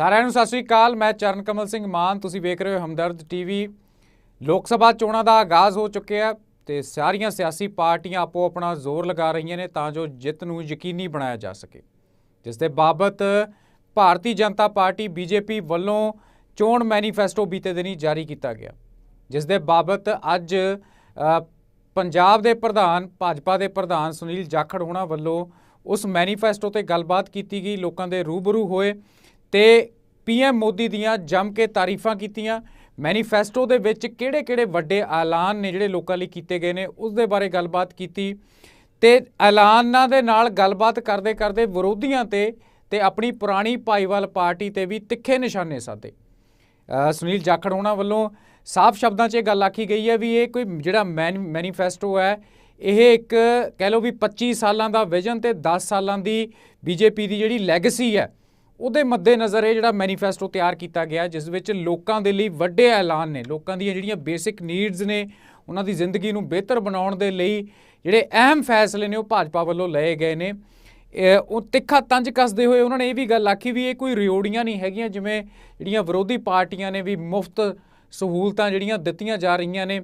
ਸਾਰਿਆਂ ਨੂੰ ਸਤਿ ਸ੍ਰੀ ਅਕਾਲ, ਮੈਂ ਚਰਨ ਕਮਲ ਸਿੰਘ ਮਾਨ, ਤੁਸੀਂ ਵੇਖ ਰਹੇ ਹੋ ਹਮਦਰਦ ਟੀਵੀ। ਲੋਕ ਸਭਾ ਚੋਣਾਂ ਦਾ ਆਗਾਜ਼ ਹੋ ਚੁੱਕਿਆ ਤੇ ਸਾਰੀਆਂ ਸਿਆਸੀ ਪਾਰਟੀਆਂ ਆਪੋ ਆਪਣਾ ਜ਼ੋਰ ਲਗਾ ਰਹੀਆਂ ਨੇ ਤਾਂ ਜੋ ਜਿੱਤ ਨੂੰ ਯਕੀਨੀ ਬਣਾਇਆ ਜਾ ਸਕੇ। ਜਿਸ ਦੇ ਬਾਬਤ ਭਾਰਤੀ ਜਨਤਾ ਪਾਰਟੀ ਬੀਜੇਪੀ ਵੱਲੋਂ ਚੋਣ ਮੈਨੀਫੈਸਟੋ ਬੀਤੇ ਦਿਨੀ ਜਾਰੀ ਕੀਤਾ ਗਿਆ। ਜਿਸ ਦੇ ਬਾਬਤ ਅੱਜ ਪੰਜਾਬ ਦੇ ਪ੍ਰਧਾਨ, ਭਾਜਪਾ ਦੇ ਪ੍ਰਧਾਨ ਸੁਨੀਲ ਜਾਖੜ ਹੋਣਾ ਵੱਲੋਂ ਉਸ ਮੈਨੀਫੈਸਟੋ ਤੇ ਗੱਲਬਾਤ ਕੀਤੀ ਗਈ। ਲੋਕਾਂ ਦੇ ਰੂਬਰੂ ਹੋਏ ਤੇ ਪੀਐਮ ਮੋਦੀ ਦੀਆਂ ਜੰਮ ਕੇ ਤਾਰੀਫਾਂ ਕੀਤੀਆਂ। ਮੈਨੀਫੈਸਟੋ ਦੇ ਵਿੱਚ ਕਿਹੜੇ-ਕਿਹੜੇ ਵੱਡੇ ਐਲਾਨ ਨੇ ਜਿਹੜੇ ਲੋਕਾਂ ਲਈ ਕੀਤੇ ਗਏ ਨੇ, ਉਸ ਦੇ ਬਾਰੇ ਗੱਲਬਾਤ ਕੀਤੀ। ਤੇ ਐਲਾਨਾਂ ਦੇ ਨਾਲ ਗੱਲਬਾਤ ਕਰਦੇ ਕਰਦੇ ਵਿਰੋਧੀਆਂ ਤੇ ਤੇ ਆਪਣੀ ਪੁਰਾਣੀ ਭਾਈਵਾਲ ਪਾਰਟੀ ਤੇ ਵੀ ਤਿੱਖੇ ਨਿਸ਼ਾਨੇ ਸਾਧੇ। ਸੁਨੀਲ ਜਾਖੜ ਹੋਣਾ ਵੱਲੋਂ ਸਾਫ਼ ਸ਼ਬਦਾਂ 'ਚ ਇਹ ਗੱਲ ਆਖੀ ਗਈ ਹੈ ਵੀ ਇਹ ਕੋਈ ਜਿਹੜਾ ਮੈਨ- ਮੈਨੀਫੈਸਟੋ ਹੈ, ਇਹ ਇੱਕ ਕਹਿ ਲਓ ਵੀ 25 ਸਾਲਾਂ ਦਾ ਵਿਜ਼ਨ ਤੇ 10 ਸਾਲਾਂ ਦੀ ਬੀਜੇਪੀ ਦੀ ਜਿਹੜੀ ਲੈਗੇਸੀ ਹੈ ਉਹਦੇ ਮੱਦੇਨਜ਼ਰ ਇਹ ਜਿਹੜਾ ਮੈਨੀਫੈਸਟੋ ਤਿਆਰ ਕੀਤਾ ਗਿਆ, ਜਿਸ ਵਿੱਚ ਲੋਕਾਂ ਦੇ ਲਈ ਵੱਡੇ ਐਲਾਨ ਨੇ। ਲੋਕਾਂ ਦੀਆਂ ਜਿਹੜੀਆਂ ਬੇਸਿਕ ਨੀਡਸ ਨੇ, ਉਹਨਾਂ ਦੀ ਜ਼ਿੰਦਗੀ ਨੂੰ ਬਿਹਤਰ ਬਣਾਉਣ ਦੇ ਲਈ ਜਿਹੜੇ ਅਹਿਮ ਫੈਸਲੇ ਨੇ ਉਹ ਭਾਜਪਾ ਵੱਲੋਂ ਲਏ ਗਏ ਨੇ। ਉਹ ਤਿੱਖਾ ਤੰਜ ਕੱਸਦੇ ਹੋਏ ਉਹਨਾਂ ਨੇ ਇਹ ਵੀ ਗੱਲ ਆਖੀ ਵੀ ਇਹ ਕੋਈ ਰਿਓੜੀਆਂ ਨਹੀਂ ਹੈਗੀਆਂ, ਜਿਵੇਂ ਜਿਹੜੀਆਂ ਵਿਰੋਧੀ ਪਾਰਟੀਆਂ ਨੇ ਵੀ ਮੁਫਤ ਸਹੂਲਤਾਂ ਜਿਹੜੀਆਂ ਦਿੱਤੀਆਂ ਜਾ ਰਹੀਆਂ ਨੇ।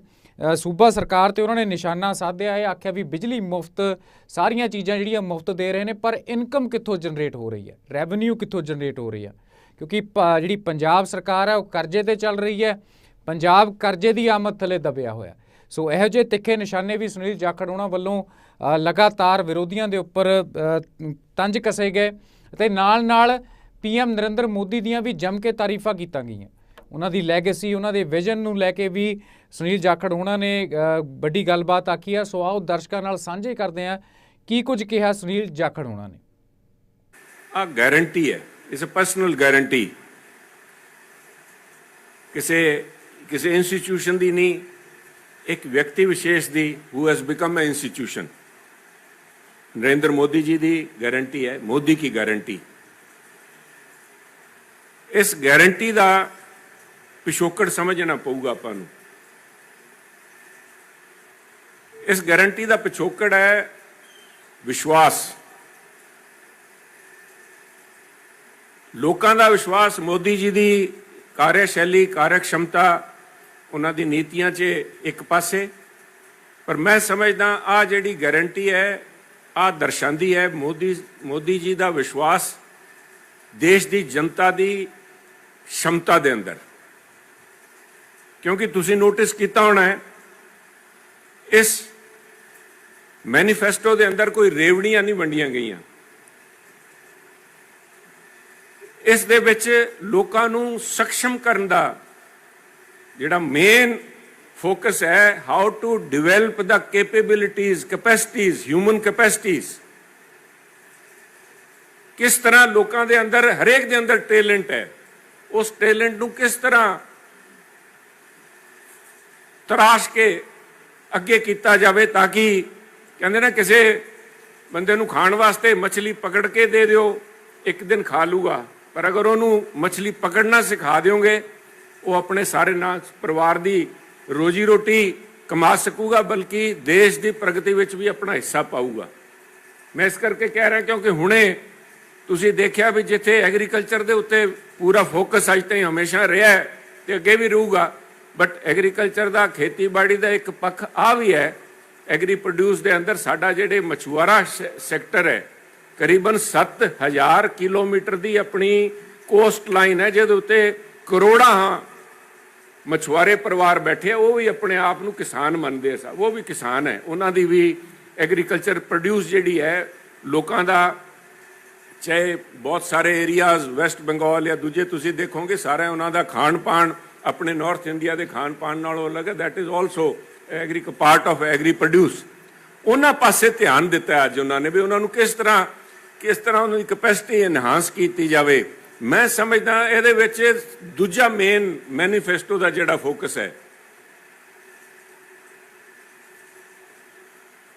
ਸੂਬਾ ਸਰਕਾਰ ਤੇ ਉਹਨਾਂ ਨੇ ਨਿਸ਼ਾਨਾ ਸਾਧਿਆ ਹੈ, ਆਖਿਆ ਵੀ ਬਿਜਲੀ ਮੁਫਤ ਸਾਰੀਆਂ ਚੀਜ਼ਾਂ ਜਿਹੜੀਆਂ ਮੁਫਤ ਦੇ ਰਹੇ ਨੇ, ਪਰ ਇਨਕਮ ਕਿੱਥੋਂ ਜਨਰੇਟ ਹੋ ਰਹੀ ਹੈ? ਰੈਵਨਿਊ ਕਿੱਥੋਂ ਜਨਰੇਟ ਹੋ ਰਹੀ ਹੈ? ਕਿਉਂਕਿ ਪ- ਜਿਹੜੀ ਪੰਜਾਬ ਸਰਕਾਰ ਹੈ ਉਹ ਕਰਜ਼ੇ ਤੇ ਚੱਲ ਰਹੀ ਹੈ, ਪੰਜਾਬ ਕਰਜ਼ੇ ਦੀ ਆਮਦ ਥੱਲੇ ਦਬਿਆ ਹੋਇਆ ਸੋ ਇਹੋ ਜਿਹੇ ਤਿੱਖੇ ਨਿਸ਼ਾਨੇ ਵੀ ਸੁਨੀਲ ਜਾਖੜ ਉਹਨਾਂ ਵੱਲੋਂ ਲਗਾਤਾਰ ਵਿਰੋਧੀਆਂ ਦੇ ਉੱਪਰ ਤੰਜ ਕਸੇ ਗਏ ਅਤੇ ਨਾਲ-ਨਾਲ ਪੀਐਮ ਨਰਿੰਦਰ ਮੋਦੀ ਦੀਆਂ ਵੀ ਜੰਮ ਕੇ ਤਾਰੀਫਾਂ ਕੀਤੀਆਂ ਗਈਆਂ। ਉਹਨਾਂ ਦੀ ਲੈਗੇਸੀ ਉਹਨਾਂ ਦੇ ਵਿਜ਼ਨ ਨੂੰ ਲੈ ਕੇ ਵੀ ਸੁਨੀਲ ਜਾਖੜ ਉਹਨਾਂ ਨੇ ਵੱਡੀ ਗੱਲਬਾਤ ਆਖੀ ਆ। ਸੋ ਆਓ ਦਰਸ਼ਕਾਂ ਨਾਲ ਸਾਂਝੇ ਕਰਦੇ ਆ ਕੀ ਕੁਝ ਕਿਹਾ ਸੁਨੀਲ ਜਾਖੜ ਉਹਨਾਂ ਨੇ। ਆ ਗਾਰੰਟੀ ਹੈ। ਇਸ ਅ ਪਰਸਨਲ ਗਾਰੰਟੀ ਕਿਸੇ ਕਿਸੇ ਇੰਸਟੀਟਿਊਸ਼ਨ ਦੀ ਨਹੀਂ, ਇੱਕ ਵਿਅਕਤੀ ਵਿਸ਼ੇਸ਼ ਦੀ who has become a institution Narendra Modi ji the guarantee ਹੈ। ਮੋਦੀ ਕੀ ਗਾਰੰਟੀ ਇਸ ਗਾਰੰਟੀ ਦਾ ਪਿਛੋਕੜ ਸਮਝਣਾ ਪਊਗਾ ਆਪਾਂ ਨੂੰ। ਇਸ ਗਾਰੰਟੀ ਦਾ ਪਿਛੋਕੜ ਹੈ ਵਿਸ਼ਵਾਸ। ਲੋਕਾਂ ਦਾ ਵਿਸ਼ਵਾਸ ਮੋਦੀ ਜੀ ਦੀ ਕਾਰਜਸ਼ੈਲੀ ਕਾਰਜਕਸ਼ਮਤਾ ਉਹਨਾਂ ਦੀ ਨੀਤੀਆਂ 'ਚ ਇੱਕ ਪਾਸੇ। ਪਰ ਮੈਂ ਸਮਝਦਾ ਆ ਜਿਹੜੀ ਗਾਰੰਟੀ ਹੈ ਆ ਦਰਸਾਉਂਦੀ ਹੈ ਮੋਦੀ ਮੋਦੀ ਜੀ ਦਾ ਵਿਸ਼ਵਾਸ ਦੇਸ਼ ਦੀ ਜਨਤਾ ਦੀ ਸ਼ਮਤਾ ਦੇ ਅੰਦਰ। ਕਿਉਂਕਿ ਤੁਸੀਂ ਨੋਟਿਸ ਕੀਤਾ ਹੋਣਾ ਹੈ, ਇਸ ਮੈਨੀਫੈਸਟੋ ਦੇ ਅੰਦਰ ਕੋਈ ਰੇਵੜੀਆਂ ਨਹੀਂ ਵੰਡੀਆਂ ਗਈਆਂ। ਇਸ ਦੇ ਵਿੱਚ ਲੋਕਾਂ ਨੂੰ ਸક્ષਮ ਕਰਨ ਦਾ ਜਿਹੜਾ ਮੇਨ ਫੋਕਸ ਹੈ how to develop the capabilities capacities human capacities ਕਿਸ ਤਰ੍ਹਾਂ ਲੋਕਾਂ ਦੇ ਅੰਦਰ, ਹਰੇਕ ਦੇ ਅੰਦਰ ਟੈਲੈਂਟ ਹੈ, ਉਸ ਟੈਲੈਂਟ ਨੂੰ ਕਿਸ ਤਰ੍ਹਾਂ ਤਰਾਸ਼ ਕੇ ਅੱਗੇ ਕੀਤਾ ਜਾਵੇ ਤਾਂ ਕਿ ਕਹਿੰਦੇ ਨਾ ਕਿਸੇ ਬੰਦੇ ਨੂੰ ਖਾਣ ਵਾਸਤੇ ਮੱਛਲੀ ਪਕੜ ਕੇ ਦੇ ਦਿਓ, ਇੱਕ ਦਿਨ ਖਾ ਲੂਗਾ। ਪਰ ਅਗਰ ਉਹਨੂੰ ਮੱਛਲੀ ਪਕੜਨਾ ਸਿਖਾ ਦਿਓਗੇ, ਉਹ ਆਪਣੇ ਸਾਰੇ ਨਾਲ ਪਰਿਵਾਰ ਦੀ ਰੋਜੀ ਰੋਟੀ ਕਮਾ ਸਕੂਗਾ, ਬਲਕਿ ਦੇਸ਼ ਦੀ ਪ੍ਰਗਤੀ ਵਿੱਚ ਵੀ ਆਪਣਾ ਹਿੱਸਾ ਪਾਊਗਾ। ਮੈਂ ਇਸ ਕਰਕੇ ਕਹਿ ਰਿਹਾ ਕਿਉਂਕਿ ਹੁਣੇ ਤੁਸੀਂ ਦੇਖਿਆ ਵੀ ਜਿੱਥੇ ਐਗਰੀਕਲਚਰ ਦੇ ਉੱਤੇ ਪੂਰਾ ਫੋਕਸ ਅੱਜ ਤਾਈਂ ਹਮੇਸ਼ਾ ਰਿਹਾ ਹੈ ਤੇ ਅੱਗੇ ਵੀ ਰਹੂਗਾ। ਬਟ ਐਗਰੀਕਲਚਰ ਦਾ, ਖੇਤੀਬਾੜੀ ਦਾ ਇੱਕ ਪੱਖ ਆ ਵੀ ਹੈ ਐਗਰੀ ਪ੍ਰੋਡਿਊਸ ਦੇ ਅੰਦਰ ਸਾਡਾ ਜਿਹੜੇ ਮਛੁਆਰਾ ਸੈਕਟਰ ਹੈ, ਕਰੀਬਨ 7000 ਕਿਲੋਮੀਟਰ ਦੀ ਆਪਣੀ ਕੋਸਟ ਲਾਈਨ ਹੈ, ਜਿਹਦੇ ਉੱਤੇ ਕਰੋੜਾਂ ਮਛੁਆਰੇ ਪਰਿਵਾਰ ਬੈਠੇ ਆ, ਉਹ ਵੀ ਆਪਣੇ ਆਪ ਨੂੰ ਕਿਸਾਨ ਮੰਨਦੇ ਸਾ, ਉਹ ਵੀ ਕਿਸਾਨ ਹੈ। ਉਹਨਾਂ ਦੀ ਵੀ ਐਗਰੀਕਲਚਰ ਪ੍ਰੋਡਿਊਸ ਜਿਹੜੀ ਹੈ, ਲੋਕਾਂ ਦਾ, ਚਾਹੇ ਬਹੁਤ ਸਾਰੇ ਏਰੀਆਜ਼ ਵੈਸਟ ਬੰਗਾਲ ਜਾਂ ਦੂਜੇ ਤੁਸੀਂ ਦੇਖੋਗੇ ਸਾਰਾ ਉਹਨਾਂ ਦਾ ਖਾਣ ਪਾਣ ਆਪਣੇ ਨਾਰਥ ਇੰਡੀਆ ਦੇ ਖਾਣ ਪਾਣ ਨਾਲੋਂ ਅਲੱਗ ਹੈ। That is also agri part of agri produce ਉਹਨਾਂ ਪਾਸੇ ਧਿਆਨ ਦਿੱਤਾ ਅੱਜ ਉਹਨਾਂ ਨੇ ਵੀ ਉਹਨਾਂ ਨੂੰ ਕਿਸ ਤਰ੍ਹਾਂ ਕਿਸ ਤਰ੍ਹਾਂ ਉਹਨਾਂ ਦੀ ਕੈਪੈਸਿਟੀ ਐਨਹਾਂਸ ਕੀਤੀ ਜਾਵੇ। ਮੈਂ ਸਮਝਦਾ ਇਹਦੇ ਵਿੱਚ ਦੂਜਾ ਮੇਨ ਮੈਨੀਫੈਸਟੋ ਦਾ ਜਿਹੜਾ ਫੋਕਸ ਹੈ।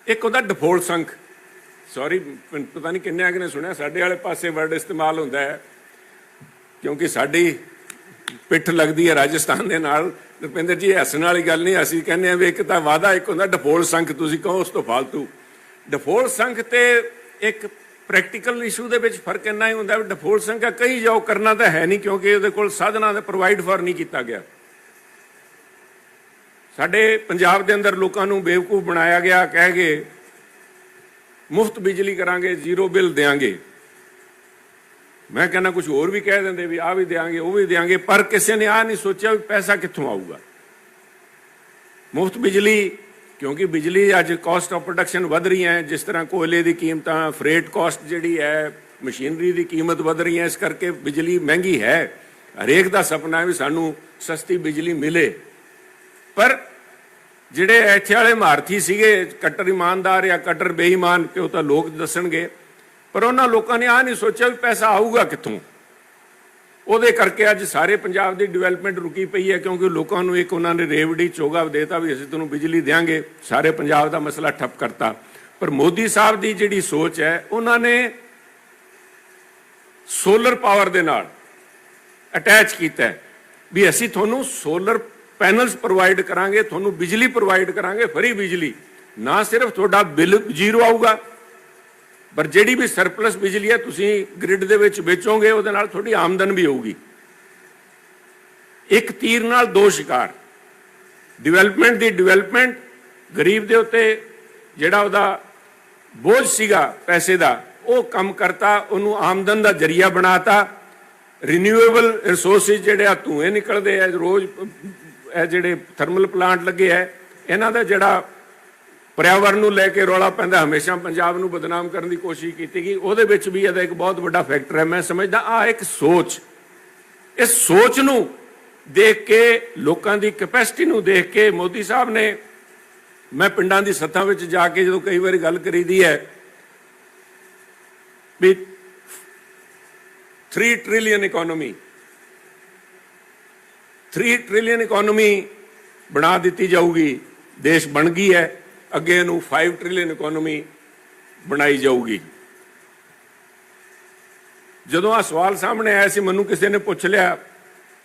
ਇੱਕ ਉਹਦਾ ਡਿਫਾਲਟ ਸੰਖ। ਸੌਰੀ ਪਤਾ ਨਹੀਂ ਕਿੰਨੇ ਆਗੇ ਨੇ ਸੁਣਿਆ, ਸਾਡੇ ਵਾਲੇ ਪਾਸੇ ਵਰਡ ਇਸਤੇਮਾਲ ਹੁੰਦਾ ਹੈ। ਕਿਉਂਕਿ ਸਾਡੀ ਪਿੱਠ ਲੱਗਦੀ ਹੈ ਰਾਜਸਥਾਨ ਦੇ ਨਾਲ। ਰੁਪਿੰਦਰ ਜੀ ਹੱਸਣ ਵਾਲੀ ਗੱਲ ਨਹੀਂ, ਅਸੀਂ ਕਹਿੰਦੇ ਆ ਵੀ ਇੱਕ ਤਾਂ ਵਾਦਾ ਇੱਕ ਹੁੰਦਾ, ਡਫੋਲ ਸੰਖ ਤੁਸੀਂ ਕਹੋ, ਉਸ ਤੋਂ ਫालतू ਡਫੋਲ ਸੰਖ ਤੇ ਇੱਕ ਪ੍ਰੈਕਟੀਕਲ ਇਸ਼ੂ ਦੇ ਵਿੱਚ ਫ਼ਰਕ ਇੰਨਾ ਹੀ ਹੁੰਦਾ ਵੀ ਡਿਫਾਲਟ ਸੰਖਿਆ ਕਹੀ ਜਾਓ ਕਰਨਾ ਤਾਂ ਹੈ ਨਹੀਂ, ਕਿਉਂਕਿ ਉਹਦੇ ਕੋਲ ਸਾਧਨਾਂ ਦਾ ਪ੍ਰੋਵਾਈਡ ਫਾਰ ਨਹੀਂ ਕੀਤਾ ਗਿਆ। ਸਾਡੇ ਪੰਜਾਬ ਦੇ ਅੰਦਰ ਲੋਕਾਂ ਨੂੰ ਬੇਵਕੂਫ ਬਣਾਇਆ ਗਿਆ, ਕਹਿ ਕੇ ਮੁਫਤ ਬਿਜਲੀ ਕਰਾਂਗੇ, ਜ਼ੀਰੋ ਬਿੱਲ ਦੇਾਂਗੇ ਮੈਂ ਕਹਿੰਦਾ ਕੁਝ ਹੋਰ ਵੀ ਕਹਿ ਦਿੰਦੇ ਵੀ ਆ ਵੀ ਦੇਾਂਗੇ ਉਹ ਵੀ ਦੇਾਂਗੇ ਪਰ ਕਿਸੇ ਨੇ ਆ ਨਹੀਂ ਸੋਚਿਆ ਵੀ ਪੈਸਾ ਕਿੱਥੋਂ ਆਊਗਾ। ਮੁਫਤ ਬਿਜਲੀ, ਕਿਉਂਕਿ ਬਿਜਲੀ ਅੱਜ ਕਾਸਟ ਆਫ ਪ੍ਰੋਡਕਸ਼ਨ ਵਧ ਰਹੀ ਹੈ, ਜਿਸ ਤਰ੍ਹਾਂ ਕੋਇਲੇ ਦੀ ਕੀਮਤਾਂ ਫਰੇਟ ਕਾਸਟ ਜਿਹੜੀ ਹੈ, ਮਸ਼ੀਨਰੀ ਦੀ ਕੀਮਤ ਵਧ ਰਹੀ ਹੈ, ਇਸ ਕਰਕੇ ਬਿਜਲੀ ਮਹਿੰਗੀ ਹੈ। ਹਰੇਕ ਦਾ ਸੁਪਨਾ ਹੈ ਵੀ ਸਾਨੂੰ ਸਸਤੀ ਬਿਜਲੀ ਮਿਲੇ। ਪਰ ਜਿਹੜੇ ਇੱਥੇ ਵਾਲੇ ਮਾਰਥੀ ਸੀਗੇ, ਕੱਟਰ ਇਮਾਨਦਾਰ ਜਾਂ ਕੱਟਰ ਬੇਈਮਾਨ ਕਿ ਉਹ ਤਾਂ ਲੋਕ ਦੱਸਣਗੇ। ਪਰ ਉਹਨਾਂ ਲੋਕਾਂ ਨੇ ਆ ਨਹੀਂ ਸੋਚਿਆ ਵੀ ਪੈਸਾ ਆਊਗਾ ਕਿੱਥੋਂ? ਉਹਦੇ ਕਰਕੇ ਅੱਜ ਸਾਰੇ ਪੰਜਾਬ ਦੀ ਡਿਵੈਲਪਮੈਂਟ ਰੁਕੀ ਪਈ ਹੈ ਕਿਉਂਕਿ ਲੋਕਾਂ ਨੂੰ ਇੱਕ ਉਹਨਾਂ ਨੇ ਰੇਵੜੀ ਚੋਗਾ ਦੇਤਾ ਵੀ ਅਸੀਂ ਤੁਹਾਨੂੰ ਬਿਜਲੀ ਦੇਵਾਂਗੇ ਸਾਰੇ ਪੰਜਾਬ ਦਾ ਮਸਲਾ ਠੱਪ ਕਰਤਾ। ਪਰ ਮੋਦੀ ਸਾਹਿਬ ਦੀ ਜਿਹੜੀ ਸੋਚ ਹੈ, ਉਹਨਾਂ ਨੇ ਸੋਲਰ ਪਾਵਰ ਦੇ ਨਾਲ ਅਟੈਚ ਕੀਤਾ ਵੀ ਅਸੀਂ ਤੁਹਾਨੂੰ ਸੋਲਰ ਪੈਨਲਸ ਪ੍ਰੋਵਾਈਡ ਕਰਾਂਗੇ, ਤੁਹਾਨੂੰ ਬਿਜਲੀ ਪ੍ਰੋਵਾਈਡ ਕਰਾਂਗੇ, ਫਰੀ ਬਿਜਲੀ। ਨਾ ਸਿਰਫ ਤੁਹਾਡਾ ਬਿੱਲ ਜ਼ੀਰੋ ਆਊਗਾ ਪਰ ਜਿਹੜੀ ਵੀ ਸਰਪਲਸ ਬਿਜਲੀ ਹੈ, ਤੁਸੀਂ ਗ੍ਰਿਡ ਦੇ ਵਿੱਚ ਵੇਚੋਗੇ, ਉਹਦੇ ਨਾਲ ਤੁਹਾਡੀ ਆਮਦਨ ਵੀ ਹੋਊਗੀ। ਇੱਕ ਤੀਰ ਨਾਲ ਦੋ ਸ਼ਿਕਾਰ। ਡਿਵੈਲਪਮੈਂਟ ਦੀ ਡਿਵੈਲਪਮੈਂਟ ਗਰੀਬ ਦੇ ਉੱਤੇ ਜਿਹੜਾ ਉਹਦਾ ਬੋਝ ਸੀਗਾ ਪੈਸੇ ਦਾ, ਉਹ ਕੰਮ ਕਰਤਾ, ਉਹਨੂੰ ਆਮਦਨ ਦਾ ਜਰੀਆ ਬਣਾਤਾ। ਰੀਨਿਊਏਬਲ ਰਿਸੋਰਸਿਸ ਜਿਹੜੇ ਆ, ਧੂਏ ਨਿਕਲਦੇ ਆ, ਰੋਜ਼ ਇਹ ਜਿਹੜੇ ਥਰਮਲ ਪਲਾਂਟ ਲੱਗੇ ਆ, ਇਹਨਾਂ ਦਾ ਜਿਹੜਾ ਪਰਿਆਵਰਨ ਨੂੰ ਲੈ ਕੇ ਰੌਲਾ ਪੈਂਦਾ, ਹਮੇਸ਼ਾ ਪੰਜਾਬ ਨੂੰ ਬਦਨਾਮ ਕਰਨ ਦੀ ਕੋਸ਼ਿਸ਼ ਕੀਤੀ ਗਈ। ਉਹਦੇ ਵਿੱਚ ਵੀ ਇਹਦਾ ਇੱਕ ਬਹੁਤ ਵੱਡਾ ਫੈਕਟਰ ਹੈ। ਮੈਂ ਸਮਝਦਾ ਆ ਇੱਕ ਸੋਚ। ਇਸ ਸੋਚ ਨੂੰ ਦੇਖ ਕੇ, ਲੋਕਾਂ ਦੀ ਕੈਪੈਸਿਟੀ ਨੂੰ ਦੇਖ ਕੇ ਮੋਦੀ ਸਾਹਿਬ ਨੇ, ਮੈਂ ਪਿੰਡਾਂ ਦੀ ਸੱਥਾਂ ਵਿੱਚ ਜਾ ਕੇ ਜਦੋਂ ਕਈ ਵਾਰੀ ਗੱਲ ਕਰੀਦੀ ਹੈ, ਵੀ 3 ਟ੍ਰਿਲੀਅਨ ਇਕਨੋਮੀ 3 ਟ੍ਰਿਲੀਅਨ ਇਕਨੋਮੀ ਬਣਾ ਦਿੱਤੀ ਜਾਊਗੀ, ਦੇਸ਼ ਬਣ ਗਈ ਹੈ। ਅੱਗੇ ਨੂੰ 5 ਟ੍ਰਿਲੀਅਨ ਇਕਨੋਮੀ ਬਣਾਈ ਜਾਊਗੀ। ਜਦੋਂ ਆ ਸਵਾਲ ਸਾਹਮਣੇ ਆਇਆ ਸੀ, ਮੈਨੂੰ ਕਿਸੇ ਨੇ ਪੁੱਛ ਲਿਆ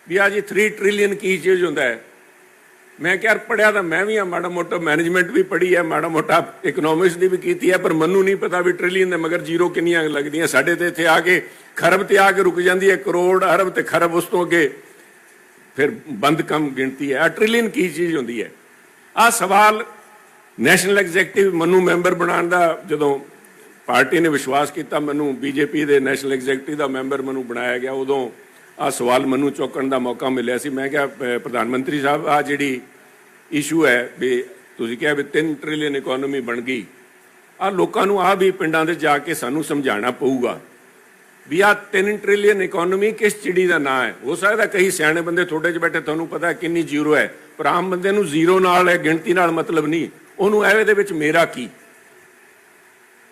ਵੀ ਆ ਜੀ 3 ਟ੍ਰਿਲੀਅਨ ਕੀ ਚੀਜ਼ ਹੁੰਦਾ ਹੈ? ਮੈਂ ਕਿਹਾ ਪੜਿਆ ਤਾਂ ਮੈਂ ਵੀ ਆ, ਮਾੜਾ ਮੋਟਾ ਮੈਨੇਜਮੈਂਟ ਵੀ ਪੜ੍ਹੀ ਹੈ, ਮਾੜਾ ਮੋਟਾ ਇਕਨੋਮਿਕਸ ਦੀ ਵੀ ਕੀਤੀ ਹੈ, ਪਰ ਮੈਨੂੰ ਨਹੀਂ ਪਤਾ ਵੀ ਟ੍ਰਿਲੀਅਨ ਦੇ ਮਗਰ ਜ਼ੀਰੋ ਕਿੰਨੀਆਂ ਲੱਗਦੀਆਂ। ਸਾਡੇ ਤੇ ਇੱਥੇ ਆ ਕੇ ਖਰਬ ਤੇ ਆ ਕੇ ਰੁਕ ਜਾਂਦੀ ਹੈ, ਕਰੋੜ ਅਰਬ ਤੇ ਖਰਬ ਉਸ ਤੋਂ ਅੱਗੇ ਫਿਰ ਬੰਦ ਕੰਮ ਗਿਣਤੀ ਹੈ। ਆ ਟ੍ਰਿਲੀਅਨ ਕੀ ਚੀਜ਼ ਹੁੰਦੀ ਹੈ? ਆ ਸਵਾਲ ਨੈਸ਼ਨਲ ਐਗਜ਼ੀਕਟਿਵ ਮੈਨੂੰ ਮੈਂਬਰ ਬਣਾਉਣ ਦਾ ਜਦੋਂ ਪਾਰਟੀ ਨੇ ਵਿਸ਼ਵਾਸ ਕੀਤਾ, ਮੈਨੂੰ ਬੀਜੇਪੀ ਦੇ ਨੈਸ਼ਨਲ ਐਗਜ਼ੀਕਟਿਵ ਦਾ ਮੈਂਬਰ ਮੈਨੂੰ ਬਣਾਇਆ ਗਿਆ। ਉਦੋਂ ਆ ਸਵਾਲ ਮੈਨੂੰ ਚੁੱਕਣ ਦਾ ਮੌਕਾ ਮਿਲਿਆ ਸੀ। ਮੈਂ ਕਿਹਾ ਪ੍ਰਧਾਨ ਮੰਤਰੀ ਸਾਹਿਬ ਆ ਜਿਹੜੀ ਇਸ਼ੂ ਹੈ ਵੀ ਤੁਸੀਂ ਕਿਹਾ ਵੀ 3 ਟ੍ਰਿਲੀਅਨ ਇਕਨੋਮੀ ਬਣ ਗਈ ਆ ਲੋਕਾਂ ਨੂੰ ਆ ਵੀ ਪਿੰਡਾਂ ਦੇ ਜਾ ਕੇ ਸਾਨੂੰ ਸਮਝਾਉਣਾ ਪਊਗਾ ਵੀ ਆ 3 ਟ੍ਰਿਲੀਅਨ ਇਕਨੋਮੀ ਕਿਸ ਚਿੜੀ ਦਾ ਨਾਂ ਹੈ। ਹੋ ਸਕਦਾ ਕਈ ਸਿਆਣੇ ਬੰਦੇ ਤੁਹਾਡੇ 'ਚ ਬੈਠੇ, ਤੁਹਾਨੂੰ ਪਤਾ ਕਿੰਨੀ ਜ਼ੀਰੋ ਹੈ, ਪਰ ਆਮ ਬੰਦੇ ਨੂੰ ਜ਼ੀਰੋ ਨਾਲ ਹੈ, ਗਿਣਤੀ ਨਾਲ ਮਤਲਬ ਨਹੀਂ। ਉਹਨੂੰ ਐਵੇਂ ਦੇ ਵਿੱਚ ਮੇਰਾ ਕੀ?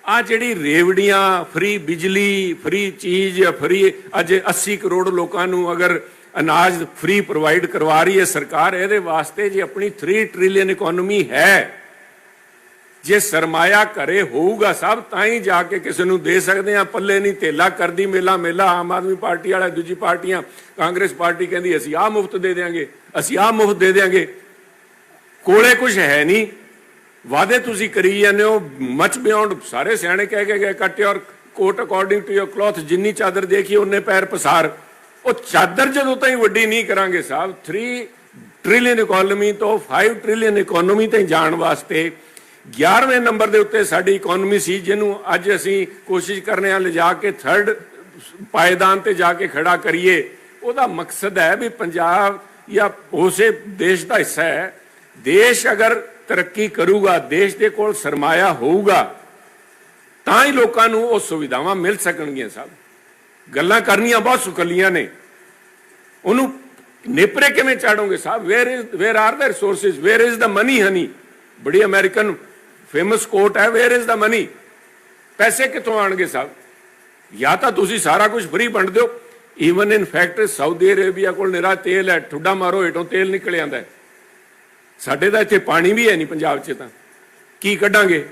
ਆ ਜਿਹੜੀ ਰੇਵੜੀਆਂ, ਫ੍ਰੀ ਬਿਜਲੀ, ਫ੍ਰੀ ਚੀਜ਼, ਫ੍ਰੀ ਅੱਜ 80 ਕਰੋੜ ਲੋਕਾਂ ਨੂੰ ਅਗਰ ਅਨਾਜ ਫ੍ਰੀ ਪ੍ਰੋਵਾਈਡ ਕਰਵਾ ਰਹੀ ਹੈ ਸਰਕਾਰ, ਇਹਦੇ ਵਾਸਤੇ ਜੇ ਆਪਣੀ 3 ਟ੍ਰਿਲੀਅਨ ਇਕਨੋਮੀ ਹੈ, ਜੇ ਸਰਮਾਇਆ ਘਰੇ ਹੋਊਗਾ ਸਭ, ਤਾਂ ਹੀ ਜਾ ਕੇ ਕਿਸੇ ਨੂੰ ਦੇ ਸਕਦੇ ਆ ਪੱਲੇ ਨਹੀਂ ਤੇਲਾ ਕਰਦੀ ਮੇਲਾ ਮੇਲਾ, ਆਮ ਆਦਮੀ ਪਾਰਟੀ ਵਾਲਾ, ਦੂਜੀ ਪਾਰਟੀਆਂ, ਕਾਂਗਰਸ ਪਾਰਟੀ ਕਹਿੰਦੀ ਅਸੀਂ ਆਹ ਮੁਫਤ ਦੇ ਦੇਾਂਗੇ ਅਸੀਂ ਆਹ ਮੁਫਤ ਦੇ ਦੇਾਂਗੇ ਕੋਲੇ ਕੁਝ ਹੈ ਨਹੀਂ। ਵਾਅਦੇ ਤੁਸੀਂ ਕਰੀ ਜਾਂਦੇ ਹੋ ਮਚ ਬਿਯੋਂਡ ਸਾਰੇ ਸਿਆਣੇ ਕਹਿ ਕੇ ਗਏ cut your coat according to your cloth ਜਿੰਨੀ ਚਾਦਰ ਦੇਖੀ ਉਹਨੇ ਪੈਰ ਪਸਾਰ। ਉਹ ਚਾਦਰ ਜਦੋਂ ਤਾਈਂ ਵੱਡੀ ਨਹੀਂ ਕਰਾਂਗੇ ਸਾਹਿਬ 3 ਟ੍ਰਿਲੀਅਨ ਇਕਨੋਮੀ ਤੋਂ 5 ਟ੍ਰਿਲੀਅਨ ਇਕਨੋਮੀ ਤੇ ਜਾਣ ਵਾਸਤੇ 11ਵੇਂ ਨੰਬਰ ਦੇ ਉੱਤੇ ਸਾਡੀ ਇਕਨੋਮੀ ਸੀ, ਜਿਹਨੂੰ ਅੱਜ ਅਸੀਂ ਕੋਸ਼ਿਸ਼ ਕਰਨੇ ਆ ਲਿਜਾ ਕੇ ਥਰਡ ਪਾਇਦਾਨ ਤੇ ਜਾ ਕੇ ਖੜਾ ਕਰੀਏ। ਉਹਦਾ ਮਕਸਦ ਹੈ ਵੀ ਪੰਜਾਬ ਜਾਂ ਉਸੇ ਦੇਸ਼ ਦਾ ਹਿੱਸਾ ਹੈ ਦੇਸ਼ ਅਗਰ ਤਰੱਕੀ ਕਰੂਗਾ, ਦੇਸ਼ ਦੇ ਕੋਲ ਸਰਮਾਇਆ ਹੋਊਗਾ, ਤਾਂ ਹੀ ਲੋਕਾਂ ਨੂੰ ਉਹ ਸੁਵਿਧਾਵਾਂ ਮਿਲ ਸਕਣਗੀਆਂ ਸਭ। ਗੱਲਾਂ ਕਰਨੀਆਂ ਬਹੁਤ ਸੁਕਲੀਆਂ ਨੇ। ਉਹਨੂੰ ਨੇਪਰੇ ਕਿਵੇਂ ਚਾੜੋਗੇ ਸਾਹਿਬ? Where is where are the resources where is the money honey ਬੜੀ ਅਮਰੀਕਨ ਫੇਮਸ ਕੋਟ ਹੈ ਵੇਅਰ ਇਜ਼ ਦਾ ਮਨੀ ਪੈਸੇ ਕਿੱਥੋਂ ਆਣਗੇ ਸਾਹਿਬ? ਜਾਂ ਤਾਂ ਤੁਸੀਂ ਸਾਰਾ ਕੁਝ ਫ੍ਰੀ ਵੰਡ ਦਿਓ। Even in fact Saudi Arabia ਕੋਲ ਨਿਰਾ ਤੇਲ ਹੈ, ਠੁੱਡਾ ਮਾਰੋ, ਹੇਠੋਂ ਤੇਲ ਨਿਕਲ ਜਾਂਦਾ ਹੈ। ਸਾਡੇ ਤਾਂ ਇੱਥੇ ਪਾਣੀ ਵੀ ਹੈ ਨਹੀਂ ਪੰਜਾਬ 'ਚ ਤਾਂ। ਕੀ ਕੱਢਾਂਗੇ?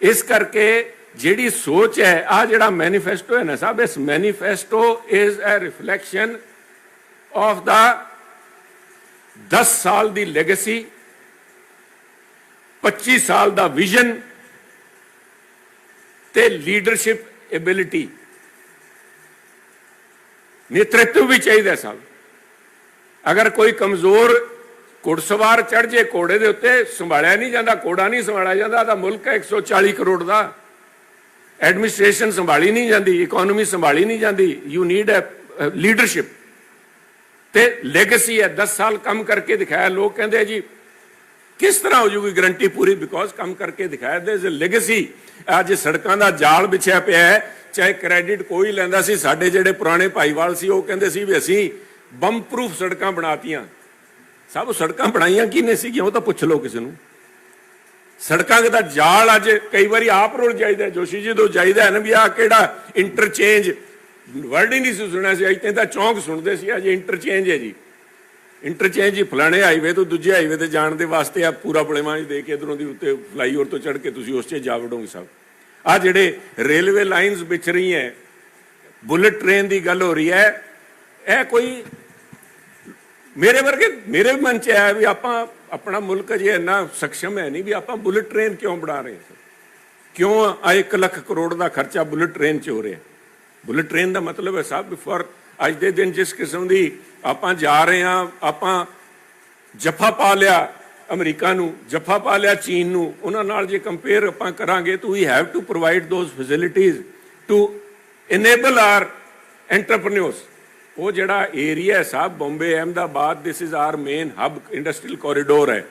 ਇਸ ਕਰਕੇ ਜਿਹੜੀ ਸੋਚ ਹੈ ਆ ਜਿਹੜਾ ਮੈਨੀਫੈਸਟੋ ਹੈ ਨਾ ਸਾਹਿਬ, ਇਸ manifesto is a reflection of the 10 ਸਾਲ ਦੀ ਲੈਗੇਸੀ 25 ਸਾਲ ਦਾ ਵਿਜ਼ਨ ਤੇ ਲੀਡਰਸ਼ਿਪ ਐਬਿਲਿਟੀ ਨੇਤਰਤਵ ਵੀ ਚਾਹੀਦਾ ਸਾਹਿਬ। ਅਗਰ ਕੋਈ ਕਮਜ਼ੋਰ ਘੁੜਸਵਾਰ ਚੜ ਜੇ ਘੋੜੇ ਦੇ ਉੱਤੇ, ਸੰਭਾਲਿਆ ਨਹੀਂ ਜਾਂਦਾ, ਘੋੜਾ ਨਹੀਂ ਸੰਭਾਲਿਆ ਜਾਂਦਾ ਤਾਂ ਮੁਲਕ ਹੈ 140 ਕਰੋੜ ਦਾ। ਐਡਮਿਨਿਸਟ੍ਰੇਸ਼ਨ ਸੰਭਾਲੀ ਨਹੀਂ ਜਾਂਦੀ ਇਕਨੋਮੀ ਸੰਭਾਲੀ ਨਹੀਂ ਜਾਂਦੀ ਯੂ ਨੀਡ ਅ ਲੀਡਰਸ਼ਿਪ ਤੇ ਲੈਗੇਸੀ ਹੈ 10 ਸਾਲ ਕੰਮ ਕਰਕੇ ਦਿਖਾਇਆ, ਲੋਕ ਕਹਿੰਦੇ ਜੀ, ਕਿਸ ਤਰ੍ਹਾਂ ਹੋ ਜੂਗੀ ਗਰੰਟੀ ਪੂਰੀ? ਬਿਕੋਜ਼ ਕੰਮ ਕਰਕੇ ਦਿਖਾਇਆ ਦੇ ਇਜ਼ ਅ ਲੈਗੇਸੀ ਅੱਜ ਸੜਕਾਂ ਦਾ ਜਾਲ ਵਿਛਿਆ ਪਿਆ ਹੈ, ਚਾਹੇ ਕ੍ਰੈਡਿਟ ਕੋਈ ਲੈਂਦਾ ਸੀ, ਸਾਡੇ ਜਿਹੜੇ ਪੁਰਾਣੇ ਭਾਈਵਾਲ ਸੀ, ਉਹ ਕਹਿੰਦੇ ਸੀ ਵੀ ਅਸੀਂ ਬੰਮ ਪ੍ਰੂਫ ਸੜਕਾਂ ਬਣਾਤੀਆਂ। ਸਭ ਸੜਕਾਂ ਬਣਾਈਆਂ ਕਿਹਨੇ ਸੀਗੀਆਂ? ਉਹ ਤਾਂ ਪੁੱਛ ਲਓ ਕਿਸੇ ਨੂੰ। ਸੜਕਾਂ ਦਾ ਜਾਲ ਅੱਜ ਕਈ ਵਾਰੀ ਆਪ ਰੁਲ ਜਾਈਦਾ ਜੋਸ਼ੀ ਜੀ ਤੋਂ ਜਾਈਦਾ ਨਾ ਵੀ ਆ ਕਿਹੜਾ ਇੰਟਰਚੇਂਜ ਵਰਡ ਹੀ ਨਹੀਂ ਸੁਣਿਆ ਸੀ। ਅੱਜ ਤਾਂ ਚੌਂਕ ਸੁਣਦੇ ਸੀ। ਅੱਜ ਇੰਟਰਚੇਂਜ ਹੈ ਜੀ। ਇੰਟਰਚੇਂਜ ਹੀ ਫਲਾਣੇ ਹਾਈਵੇ ਤੋਂ ਦੂਜੇ ਹਾਈਵੇ ਤੇ ਜਾਣ ਦੇ ਵਾਸਤੇ ਆ ਪੂਰਾ ਬਲੇਮਾਂ ਦੇ ਕੇ ਇਧਰੋਂ ਦੀ ਉੱਤੇ ਫਲਾਈਓਵਰ ਤੋਂ ਚੜ ਕੇ ਤੁਸੀਂ ਉਸ 'ਚ ਜਾ ਵੜੋਗੇ ਸਭ। ਆ ਜਿਹੜੇ ਰੇਲਵੇ ਲਾਈਨਸ ਵਿਚ ਰਹੀ ਹੈ, ਬੁਲਟ ਟ੍ਰੇਨ ਦੀ ਗੱਲ ਹੋ ਰਹੀ ਹੈ ਇਹ ਕੋਈ ਮੇਰੇ ਵਰਗੇ, ਮੇਰੇ ਮਨ ਚ ਆਇਆ ਵੀ ਆਪਾਂ ਆਪਣਾ ਮੁਲਕ ਜੇ ਇੰਨਾ ਸક્ષਮ ਹੈ ਨਹੀਂ ਵੀ ਆਪਾਂ ਬੁਲਟ ਟ੍ਰੇਨ ਕਿਉਂ ਬਣਾ ਰਹੇ ਹਾਂ? ਕਿਉਂ ਆ 1 ਲੱਖ ਕਰੋੜ ਦਾ ਖਰਚਾ ਬੁਲਟ ਟ੍ਰੇਨ 'ਚ ਹੋ ਰਿਹਾ? ਬੁਲਟ ਟ੍ਰੇਨ ਦਾ ਮਤਲਬ ਹੈ ਸਾਹਿਬ ਬਿਫੋਰ ਅੱਜ ਦੇ ਦਿਨ ਜਿਸ ਕਿਸਮ ਦੀ ਆਪਾਂ ਜਾ ਰਹੇ ਹਾਂ, ਆਪਾਂ ਜਫਾ ਪਾ ਲਿਆ ਅਮਰੀਕਾ ਨੂੰ, ਜਫਾ ਪਾ ਲਿਆ ਚੀਨ ਨੂੰ, ਉਹਨਾਂ ਨਾਲ ਜੇ ਕੰਪੇਅਰ ਆਪਾਂ ਕਰਾਂਗੇ ਤੂੰ we have to provide those facilities to enable our entrepreneurs ਉਹ ਜਿਹੜਾ ਏਰੀਆ ਹੈ ਸਾਹਿਬ Bombay, Ahmedabad this is our main hub industrial corridor ਹੈ।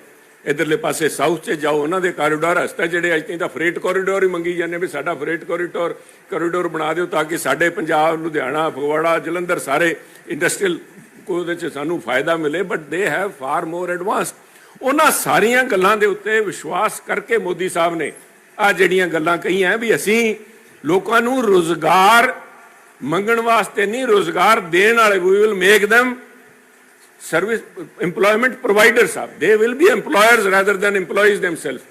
ਇਧਰਲੇ ਪਾਸੇ ਸਾਊਥ 'ਚ ਜਾਓ, ਉਹਨਾਂ ਦੇ ਕੋਰੀਡੋਰ ਹਸਤਾ ਜਿਹੜੇ ਅੱਜ ਤਾਈਂ ਤਾਂ ਫਰੇਟ ਕੋਰੀਡੋਰ ਹੀ ਮੰਗੀ ਜਾਂਦੇ ਵੀ ਸਾਡਾ ਫਰੇਟ ਕੋਰੀਡੋਰ ਕੋਰੀਡੋਰ ਬਣਾ ਦਿਓ ਤਾਂ ਕਿ ਸਾਡੇ ਪੰਜਾਬ, ਲੁਧਿਆਣਾ, ਫਗਵਾੜਾ, ਜਲੰਧਰ ਸਾਰੇ ਇੰਡਸਟਰੀਅਲ ਉਹਦੇ 'ਚ ਸਾਨੂੰ ਫਾਇਦਾ ਮਿਲੇ but they have for more advanced ਉਹਨਾਂ ਸਾਰੀਆਂ ਗੱਲਾਂ ਦੇ ਉੱਤੇ ਵਿਸ਼ਵਾਸ ਕਰਕੇ ਮੋਦੀ ਸਾਹਿਬ ਨੇ ਆ ਜਿਹੜੀਆਂ ਗੱਲਾਂ ਕਹੀਆਂ ਵੀ ਅਸੀਂ ਲੋਕਾਂ ਨੂੰ ਰੋਜ਼ਗਾਰ ਮੰਗਣ ਵਾਸਤੇ ਨਹੀਂ ਰੋਜ਼ਗਾਰ ਦੇਣ ਵਾਲੇ we will make them service employment providers are they will be employers rather than employees themselves